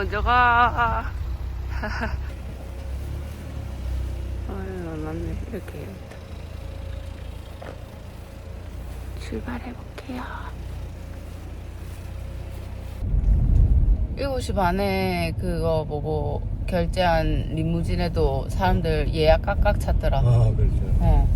먼저 가? 아유, 맞네. 이렇게 해야겠다. 출발해볼게요. 7시 반에 그거 보고 결제한 리무진에도 사람들 예약 깍깍 찼더라. 아 그렇죠. 어.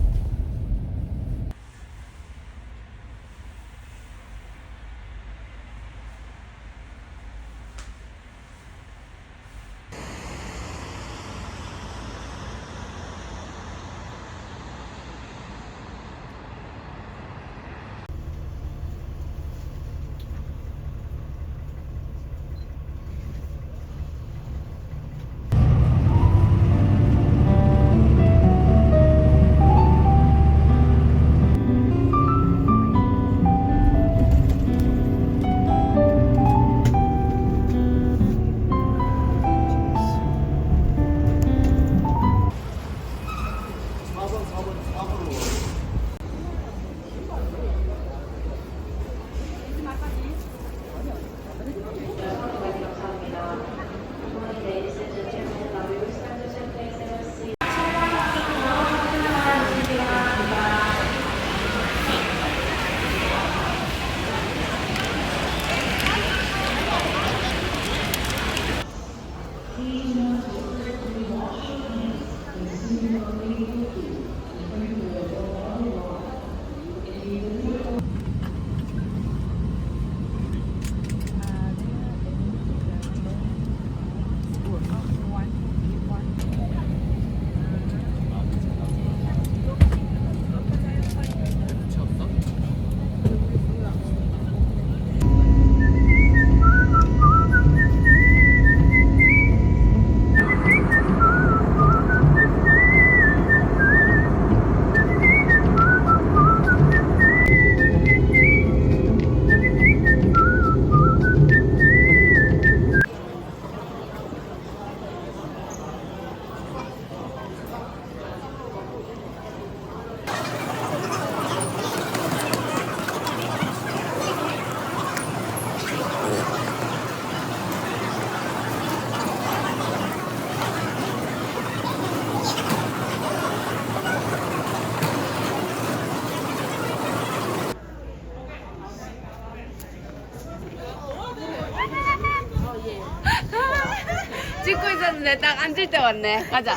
앉을 때 왔네. 가자.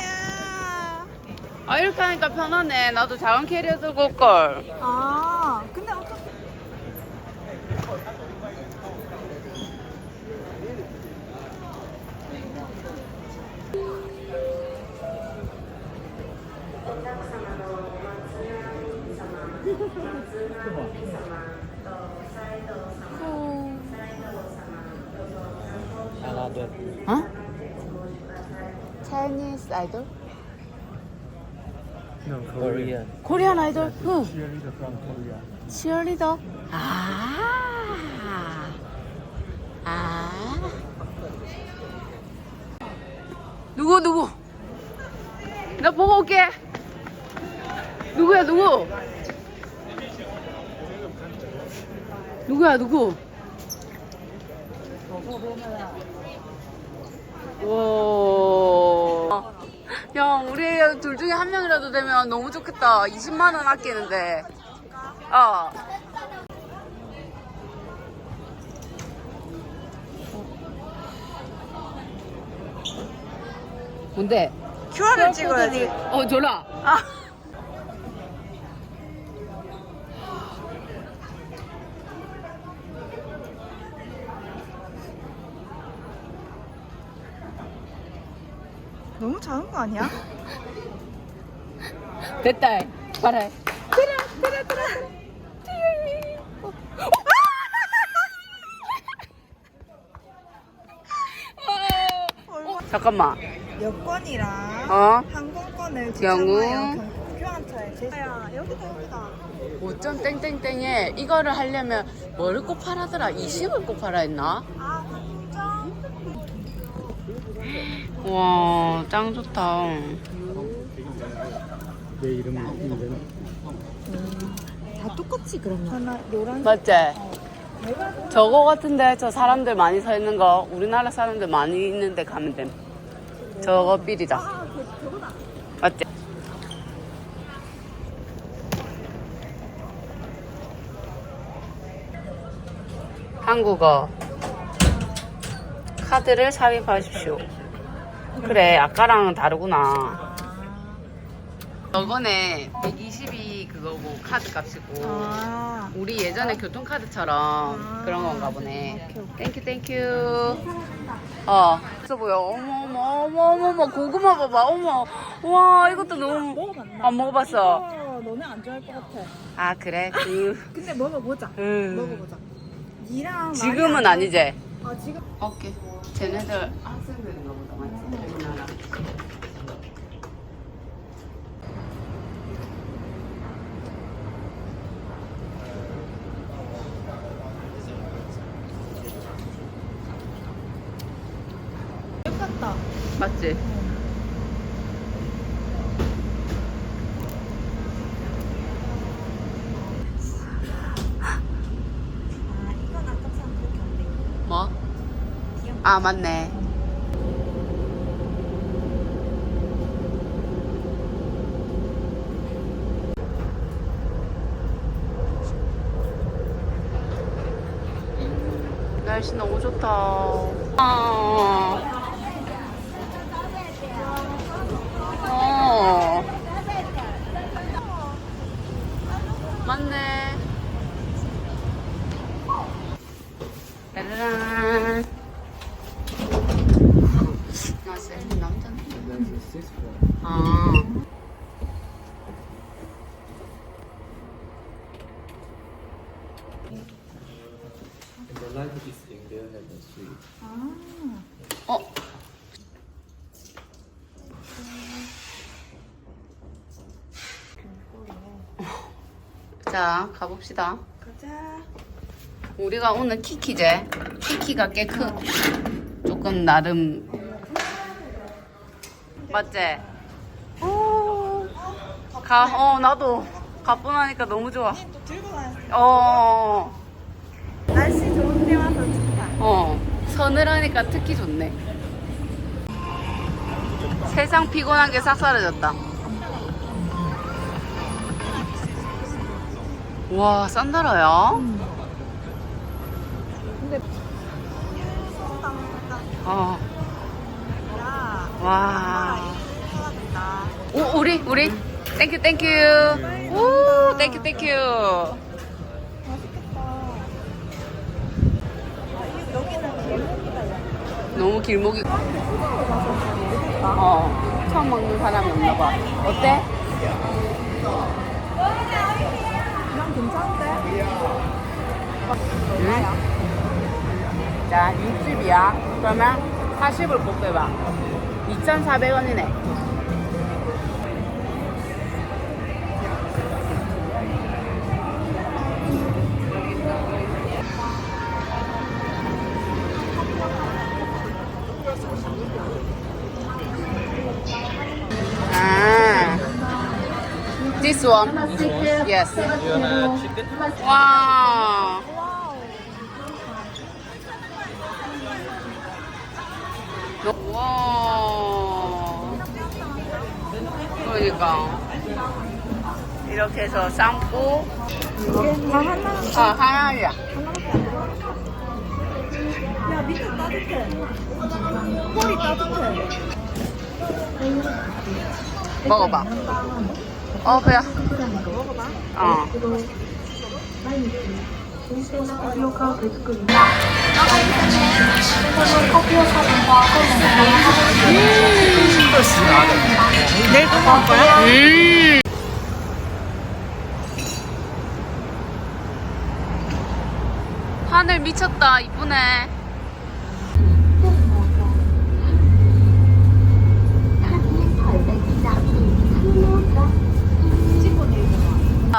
아 이렇게 하니까 편하네. 나도 작은 캐리어 들고 올걸. 아, 근데 어떻게 하나도 어? Chinese idol? no Korean. Korean idol? Who? Cheerleader from Korea. Cheerleader? 아. 아. 누구 누구? 나 보고 올게. 누구야 누구? 누구야 누구? 와. 야, 우리 둘 중에 한 명이라도 되면 너무 좋겠다. 20만 원 아끼는데. 어. 뭔데? QR을 찍어야지. 어, 줘라. 아. 너무 작은 거 아니야? 됐다. 봐라. 얼마? 잠깐만. 여권이랑 어? 항공권을 경우. 주차하여 교환차에 제. 야 여기다 여기다. 5점 땡땡땡에 이거를 하려면 뭐를 꼭 팔아더라? 20을 꼭 팔아 했나? 아 항공점. 와, 짱 좋다. 내 이름은 인전. 다 똑같이 그러면. 하나 노란. 맞지? 저거 같은데 저 사람들 많이 서 있는 거 우리나라 사람들 많이 있는데 가면 돼. 저거 삘이다. 맞지? 한국어 카드를 삽입하십시오. 그래 아까랑은 다르구나. 저번에 120이 그거고 카드 값이고 아. 우리 예전에 교통카드처럼 그런 건가 보네. 땡큐 땡큐. 어. 있어 보여. 어머 어머 어머 어머 어머 고구마 봐봐. 어머. 와 이것도 너무 먹어봤나? 안 먹어봤어. 어, 너네 안 좋아할 것 같아. 아 그래. 그 근데 먹어보자. 음. 먹어보자. 니랑 지금은 아니지. 아 지금 오케이. 쟤네들 학생들인가 보다 맞지? 우리나라. 예뻤다. 맞지? 아 이건 아까처럼 그렇게 안 돼. 뭐? 아 맞네. 날씨 너무 좋다. 아. 어. 맞네. 짜라란. 나 쌤, 남자네. 아. The light is in there and the street. 어. 자, 가봅시다. 가자. 우리가 오늘 키키제. 키키가 꽤 큰, 조금 나름. 맞지? 오. 가, 어, 나도 가뿐하니까 너무 좋아. 또 들고 다녔어. 어, 날씨 좋은 데 와서 좋다. 어. 서늘하니까 특히 좋네. 세상 피곤한 게 싹 사라졌다. 와, 산다라야? 근데 어, 야, 와. 우리, 우리. 땡큐, 땡큐. 오, 땡큐, 땡큐. 맛있겠다. 아, 이- 여기는 길목이다. 야. 너무 길목이. 어, 처음 먹는 사람이 없나 봐. 어때? 난 괜찮은데? 응? 자, 60이야. 그러면 40을 곱해봐. 2,400원이네. One? Yes. 와. 와. 그러니까. 이렇게 해서 삶고, 다 하나. 아, 하나야. 야, 밑에 따뜻해. 펄이 따뜻해. 먹어봐. 어, 그래. 어. 내일 또 먹을 거야? 음. 하늘 미쳤다. 이쁘네.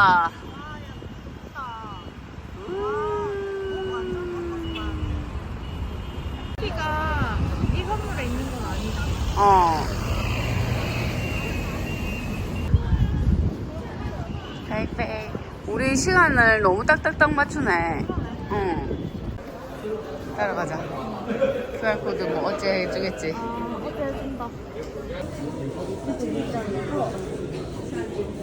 아. 커피가 이 건물에 있는 건 아니지. 어. 페이페이. 우리 시간을 너무 딱딱딱 맞추네. 응. 따라가자. QR코드 뭐 어째 해주겠지. 어제 해준다. 네. 오, 이쁘다. 좀 앉아서 보고 싶은데.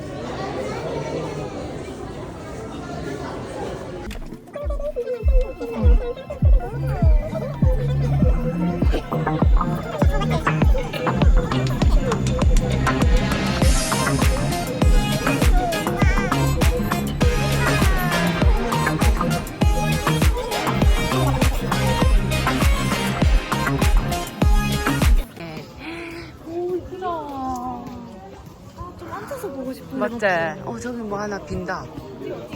맞지? 어, 저기 뭐 하나 빈다.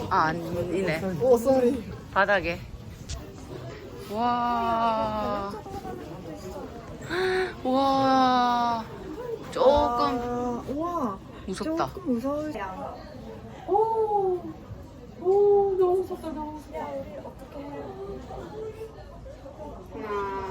아, 아니네. 오, 쏘리. 바닥에. 와. 와. 조금 우와. 무섭다. 조금 무서울. 오. 오, 너무 무섭다, 너무 무섭다. 하나.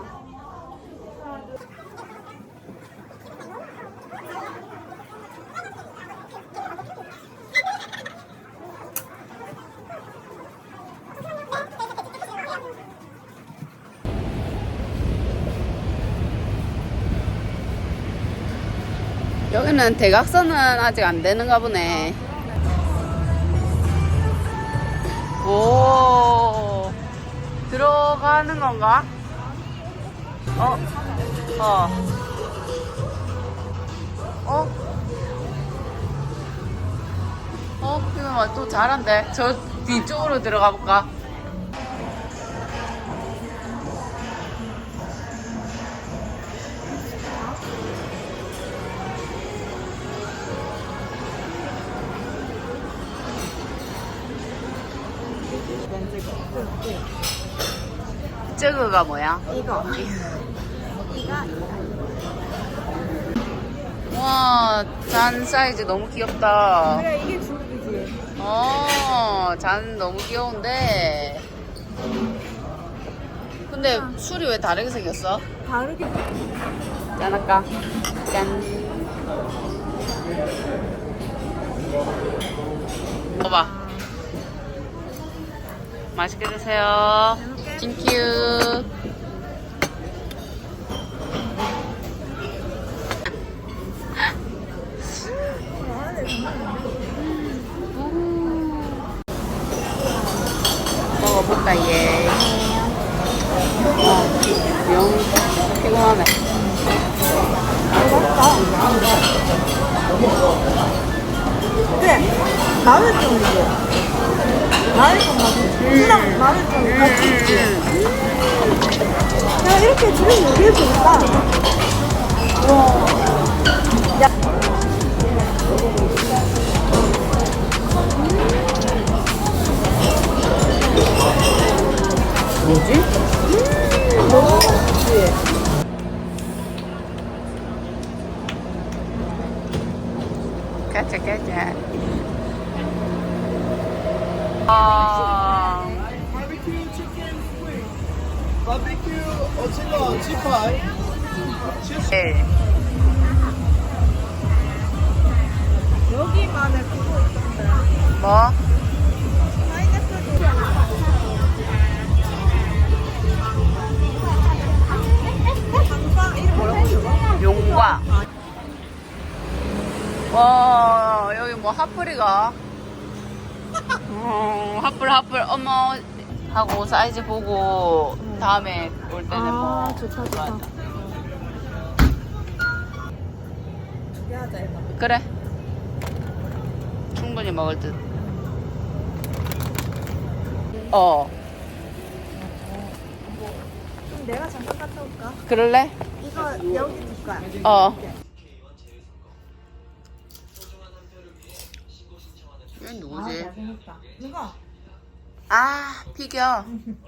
여기는 대각선은 아직 안 되는가 보네. 오, 들어가는 건가? 어, 어, 어, 어, 이거 또 잘한대. 저 뒤쪽으로 들어가 볼까? 저거가 뭐야? 이거. 와, 잔 사이즈 너무 귀엽다. 그래, 이게 주옥이지. 어, 잔 너무 귀여운데. 근데 술이 왜 다르게 생겼어? 다르게. 짠 할까? 짠. 먹어봐. 맛있게 드세요. 땡큐. 먹어볼까 얘. 어, 영 피곤하네. 마늘 좀 이제. 마늘 좀같 이. 술랑 마늘 좀 같이 있지. 야, 이렇게 둘이 요리할 수 있다. 뭐지? 너무 맛있지? 가자 가자. 아, barbecue chicken wing, barbecue 오징어 지파이, 네. 여기 마늘 그거 있던데. 뭐? 용과. 와, 여기 뭐 핫플이가. 어, 핫플, 핫플, 어머. 하고 사이즈 보고 다음에 올 때는 뭐. 아, 좋다, 좋다. 좋아한다. 두개 하자 이거. 그래. 충분히 먹을 듯. 어, 그럼 내가 잠깐 갔다 올까? 그럴래? 이거 여기 둘 거야. 어. 얘 누구지? 잘생겼다. 누가? 아, 피겨.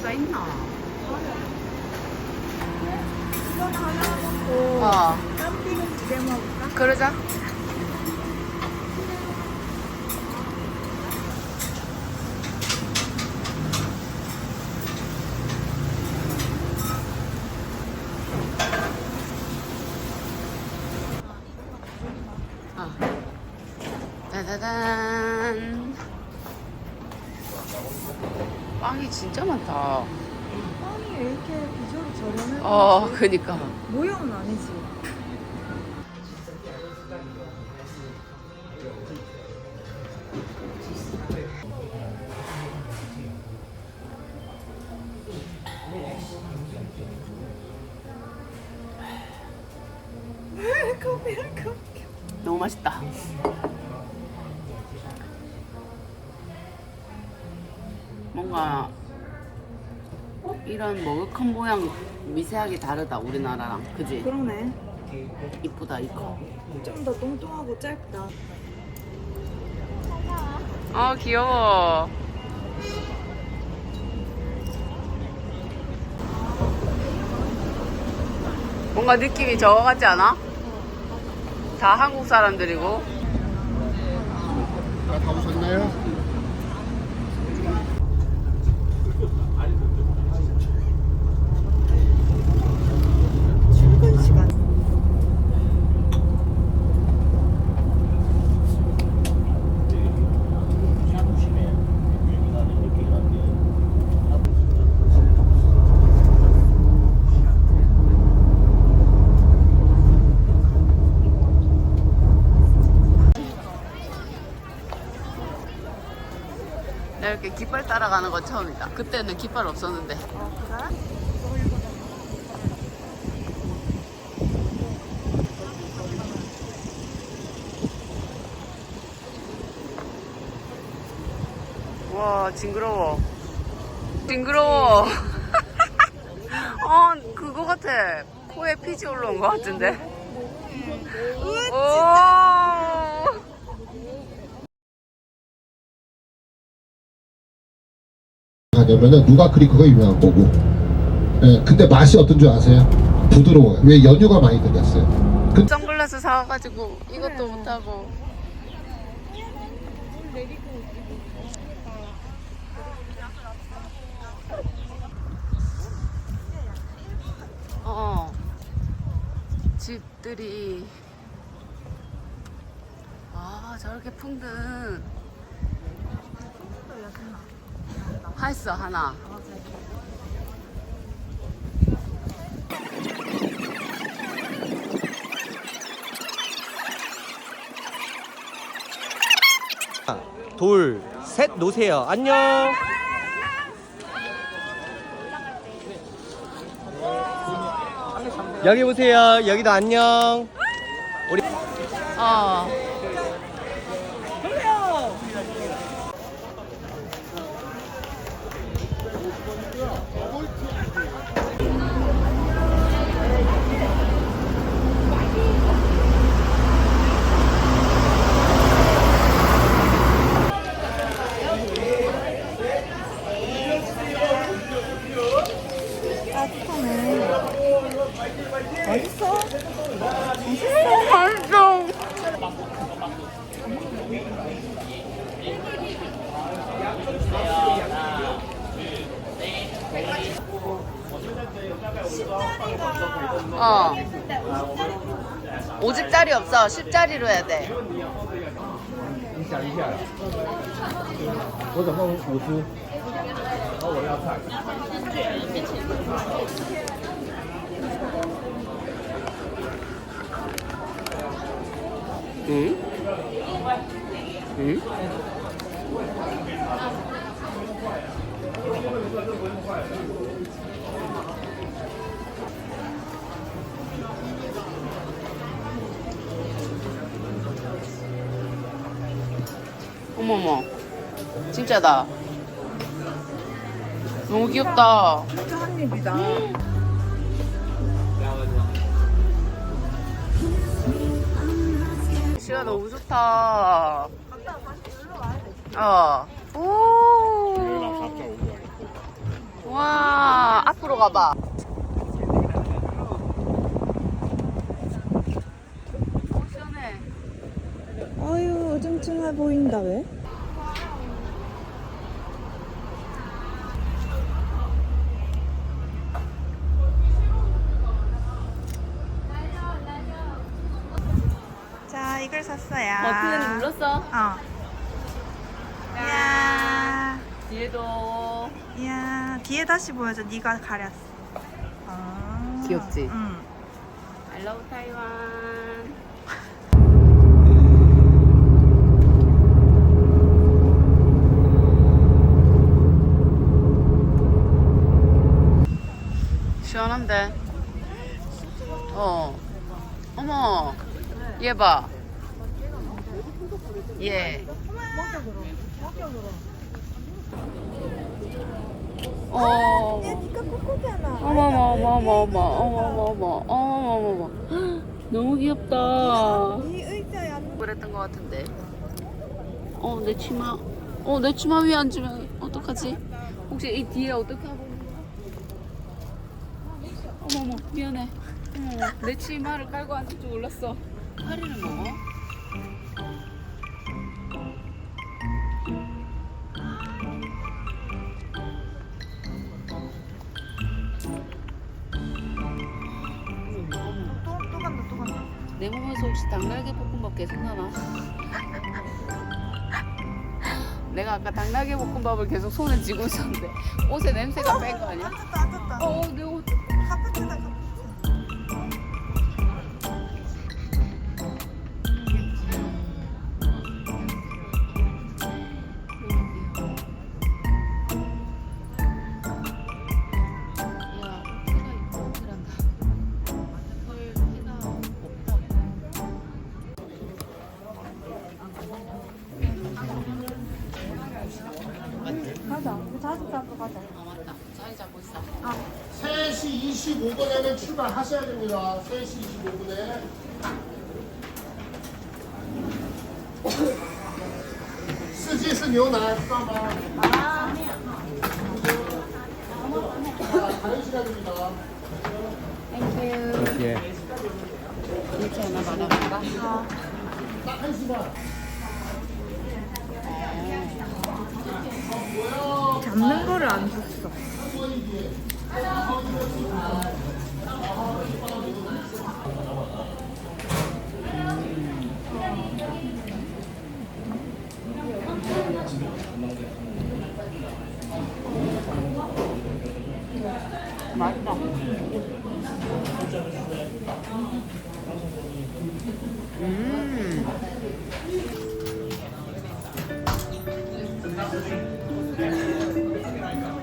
다리가 있나? 하나 먹고 어, 쌈비는 두개 먹을까? 그러자. 아. 짜자잔. 빵이 진짜 많다. 빵이 왜 이렇게 비주얼이 저렴해? 어, 그니까. 모형은 아니지. 커피. 너무 맛있다. 뭔가 이런 머그컵 모양 미세하게 다르다 우리나라랑 그지? 그러네. 이쁘다 이거. 좀 더 뚱뚱하고 짧다. 아 귀여워. 뭔가 느낌이 저거 같지 않아? 다 한국 사람들이고. 다 가보셨나요? 출근 시간. 나 이렇게 깃발 따라가는 건 처음이다. 그때는 깃발 없었는데. 와, 징그러워. 징그러워. 어, 그거 같아. 코에 피지 올라온 것 같은데. 오! 가냐면은 누가 크리커가 유명한 거고. 예, 근데 맛이 어떤 줄 아세요? 부드러워요. 왜 연유가 많이 들어갔어요? 그 선글라스 사와가지고 이것도 못하고 어 집들이 아 저렇게 풍등 했어 하나 둘, 셋 놓으세요. 안녕. 여기 보세요. 여기도 안녕. 우리 어 수 응? 응? 어머머 진짜다 너무 귀엽다. 진짜 한 입이다. 시가 너무 좋다. 어. 오. 와, 앞으로 가봐. 오, 시원해. 아유 어정쩡해 보인다 왜? 자 이걸 샀어요. 어, 플랜 눌렀어? 어. 이야. 뒤에도. 이야 뒤에 다시 보여줘. 네가 가렸어. 아. 귀엽지? 응. I love Taiwan. 시원한데? 어. 어머. 얘 봐. 얘. 어. 니가 꼬꼬잖아. 어머머머머머 어머머머 어머머머. 너무 귀엽다. 이 앉는 그랬던 것 같은데. 어 내 치마. 어 내 치마 위에 앉으면 어떡하지? 혹시 이 뒤에 어떻게 하고 있는 거야? 어머머 미안해. 어머머 내 치마를 깔고 앉을 줄 몰랐어. 파리를 먹어? 계속 나나? 내가 아까 닭날개 볶음밥을 계속 손에 쥐고 있었는데 옷에 냄새가 뺀 거 아니야? 어, 내 옷. 25분에는 출발하셔야 됩니다. 3시 25분에. 스지是牛奶,知道吗? 아, 다른 시간입니다. 땡큐. 예. 이렇게 하나 받아볼까? 딱 1시간. 잡는 거를 안 줬어. 맛있다. 음.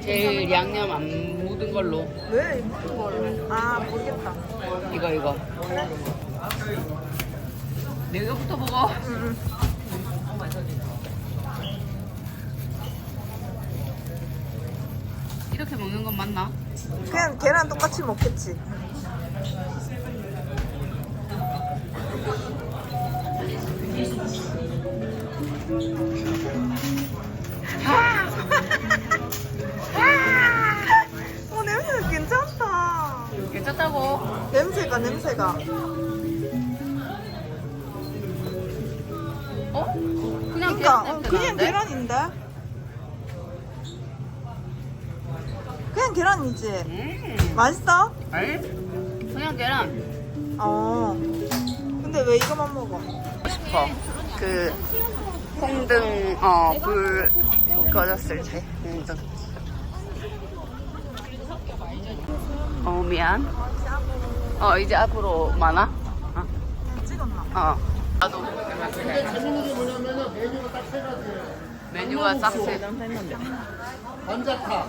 제일 양념 안 묻은 걸로 왜 이쁜 거를? 아 모르겠다. 이거 이거 내가부터 먹어 이렇게 먹는 건 맞나? 그냥 계란 똑같이 먹겠지. 괜찮다고 냄새가. 어? 그냥 그러니까 계란 어, 그냥 나는데? 계란인데. 그냥 계란이지. 음. 맛있어? 아니? 그냥 계란 어. 근데 왜 이거만 먹어? 싶어 그 홍등 어불 꺼졌을 때 홍등 어 미안 어 이제 앞으로 많아? 어, 찍었나? 어. 나도 근데 재밌는 게 뭐냐면은 메뉴가 딱 세 가지예요. 메뉴가 싹세 완자타,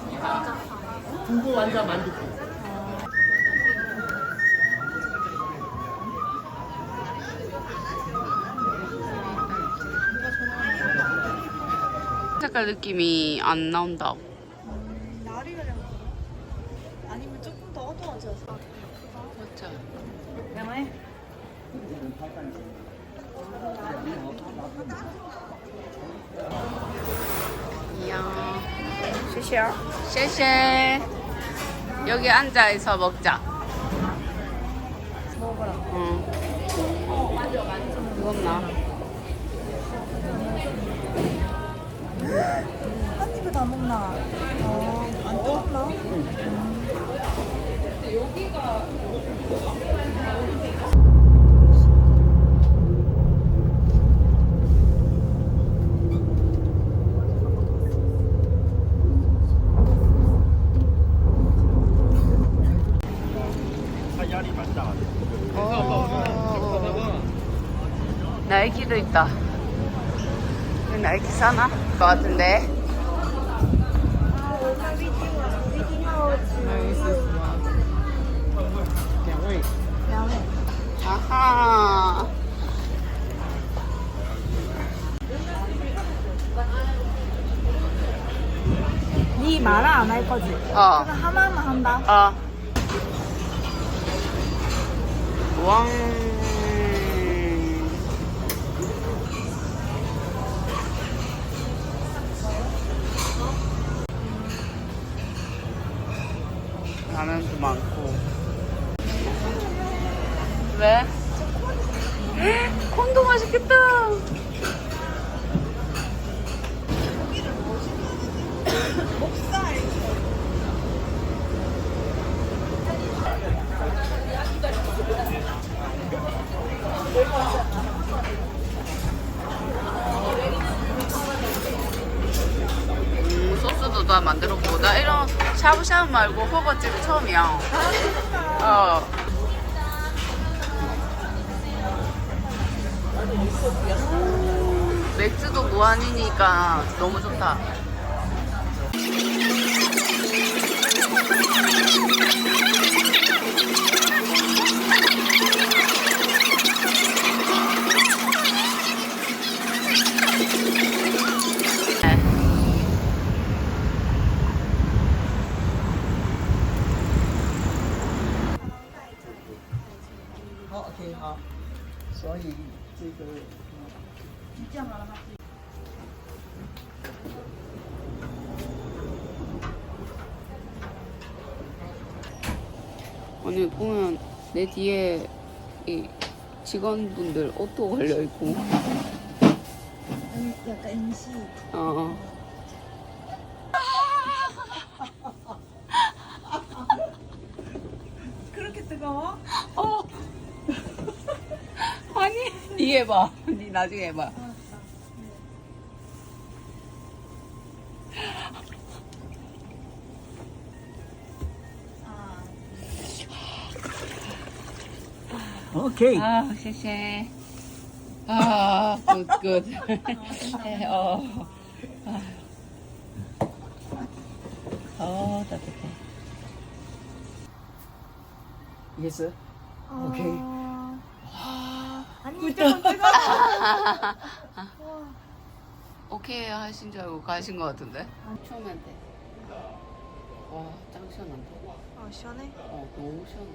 두부 완자 만두국. 색깔 느낌이 안 나온다 날이 그냥 아니면 조금 더 어두워져서. 진짜 양해. 시시야. 谢谢. 여기 앉아서 먹자. 먹어라. 응. 무겁나? 한 입에 다 먹나? 어, 안 뜨겁나? 나이키도 있다. 나이키 사나? 것 같은데. 아하. 你 마라 안 할 거지? 어. 하나만 한다. 어. 왕. 라면도 많고. 왜? 콘도 맛있겠다. 음, 소스도 다 만들어 보고 나 이런 샤브샤브 말고 허거집 처음이야. 어. 음, 맥주도 무한이니까 너무 좋다. 뒤에 이 직원분들 옷도 걸려 있고, 약간 인시. 어. 그렇게 뜨거워? 어. 아니, 니 해봐. 니 나중에 해봐. OK， 아, 谢谢. 아, good, good. 어. 어, 따뜻해. yes。 오케이. 와. 아니, 뜨거 뜨거. 오케이 하신 줄 알고 가신 것 같은데? 처음엔 돼. 와, 짱 시원한데? 아, 시원해? 어, 너무 시원해.